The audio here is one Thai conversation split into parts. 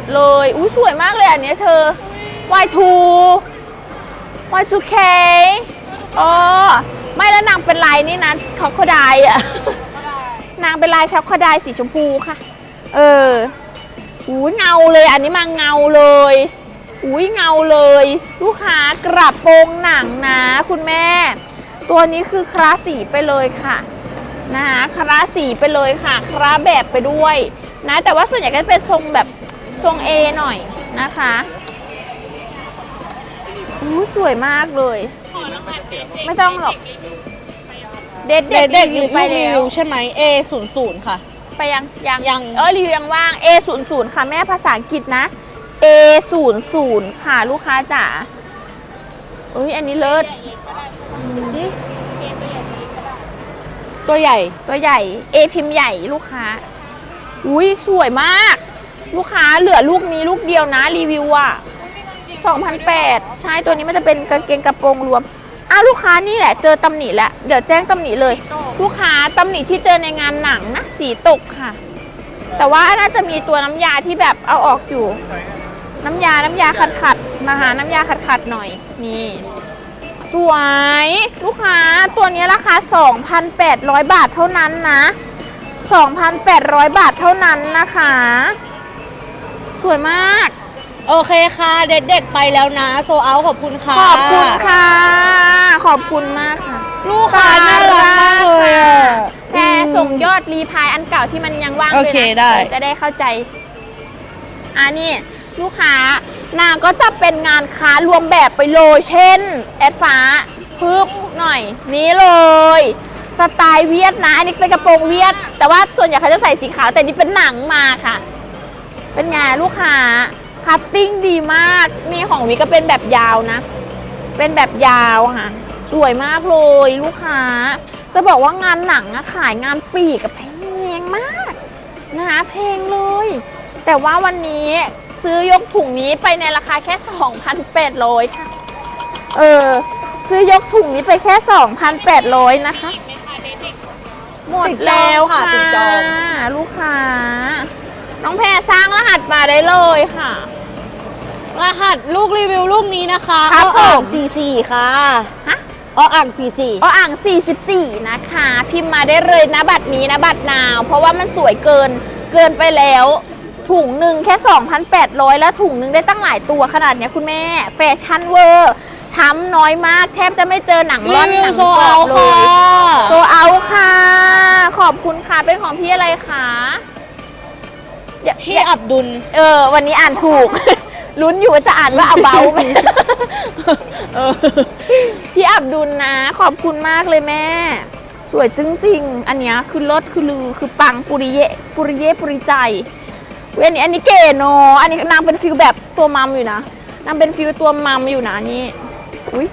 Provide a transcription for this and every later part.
ดเลยอุ้ยสวยมากเลยอันเนี้ยเธอ Y2 Y2K อ๋อไม่แล้วนางเป็นลายนี่นะคอคดายอะนางเป็นลายคอคดายสีชมพูค่ะ เอออุ้ยเงาเลยอันนี้มาเงาเลยอุ้ยเงาเลย ลูกค้ากระโปรงหนังนะคุณแม่ ตัวนี้คือคลาสสีไปเลยค่ะนะคะคลาสสีไปเลยค่ะคลาแบบไปด้วยนะแต่ว่าส่วนใหญ่ก็จะเป็นทรงแบบ ทรง A หน่อยนะคะอู้สวยมากเลย ไม่ต้องหรอก เด็ดเด็เด็กดๆรีรีวิวไปวิแล้วว ใช่ไหม A 0 0ค่ะ ไปยัง ยัง ยัง เออรีวิวยังว่าง A 0 0ค่ะแม่ภาษาอังกฤษนะ A 0 0ค่ะลูกค้าจ๋าเอ้ยอันนี้เลิศ ตัวใหญ่ ตัวใหญ่ A พิมพ์ใหญ่ลูกค้า อุ้ยสวยมาก ลูกค้าเหลือลูกนี้ลูกเดียวนะรีวิวอะ2,008ใช่ตัวนี้มันจะเป็นกางเกงกระโปรงรวมอ้าวลูกค้านี่แหละเจอตำหนิแล้วเดี๋ยวแจ้งตำหนิเลย ลูกค้าตำหนิที่เจอในงานหนังนะสีตกค่ะ แต่ว่าน่าจะมีตัวน้ำยาที่แบบเอาออกอยู่ น้ำยาน้ำยาขัดขัดๆนะคะน้ำยาขัดขัดๆหน่อยนี่สวยลูกค้าตัวนี้ราคา 2,800 บาทเท่านั้นนะ 2,800 บาทเท่านั้นนะคะ สวยมาก โอเคค่ะ เด็กๆไปแล้วนะ โซเอาขอบคุณค่ะ ขอบคุณค่ะ ขอบคุณมากค่ะ ลูกค้าน่ารักมากเลยอะแพรส่งยอดรีพายอันเก่าที่มันยังว่างโอด้วยเคนะได้จะได้เข้าใจอันนี้ลูกค้านางก็จะเป็นงานค้ารวมแบบไปเลยเช่น แอดฟ้าพึบหน่อย นี้เลย สไตล์เวียดนะ อันนี้เป็นกระโปรงเวียด แต่ว่าส่วนใหญ่เขาจะใส่สีขาวแต่นี่เป็นหนังมาค่ะ เป็นไงลูกค้าคัตติ้งดีมาก นี่ของวิก็เป็นแบบยาวนะ เป็นแบบยาวค่ะ สวยมากเลยลูกค้า จะบอกว่างานหนังอะขายงานปีกกับแพงมากนะคะแพงเลย แต่ว่าวันนี้ซื้อยกถุงนี้ไปในราคาแค่ 2,800ค่ะ เออ ซื้อยกถุงนี้ไปแค่ 2,800 นะคะ หมดติดจองแล้วค่ะค่ะติดจองลูกค้า น้องแพรสร้างรหัสมาได้เลยค่ะ รหัสลูกรีวิวลูกนี้นะคะครับเอาอ่างผม44ค่ะฮะเอาอ่าง44ออ่าง 44 นะคะ พิมพ์มาได้เลยนะบัตรนี้นะบัตรนาว เพราะว่ามันสวยเกินเกินไปแล้ว ถุงหนึ่งแค่ 2,800 แล้วถุงหนึ่งได้ตั้งหลายตัวขนาดเนี้ยคุณแม่ แฟชั่นเวอร์ช้ำน้อยมาก แทบจะไม่เจอหนังรีร่อนวิหวนังโซกรอเอาบเลค่ะย โซเอาค่ะ ขอบคุณค่ะ เป็นของพี่อะไรคะ อย่าพี่อับดุล เออ วันนี้อ่านถูก ลุ้นอยู่ว่าจะอ่านว่าอาเบาไหมเออพี่อับดุลนะ ขอบคุณมากเลยแม่ สวยจริงๆ อันเนี้ยคือรถคือลือคือปังปุริเยปุริเยปุริใจเวยอันนี้อันนี้เก๋เนอะอันนี้นางเป็นฟิลแบบตัวมัมอยู่นะนางเป็นฟิลตัวมัมอยู่นะนี่อุ้ย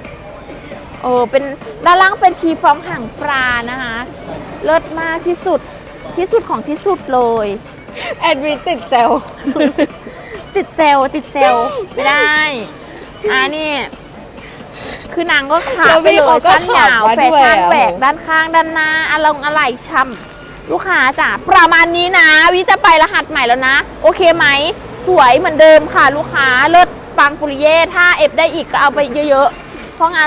เออเป็นด้านล่างเป็นชีฟองห่างปลานะคะเลิศมากที่สุดที่สุดของที่สุดเลย แอดมินติดเซลติดเซลล์ติดเซลล์ไม่ได้ อ่านี่ คือนางก็ขาแล้วไปพี่เลยเขาก็สั้นยาวขับมาแฟด้วยชั่นอะ แหวกด้านข้างด้านหน้าอะลงอะไรช่ำลูกค้าจ๋าประมาณนี้นะ วิจะไปรหัสใหม่แล้วนะ โอเคไหม สวยเหมือนเดิมค่ะ ลูกค้าเลิศปังปุริเย่ถ้าเอฟได้อีกก็เอาไปเยอะๆเพราะงาน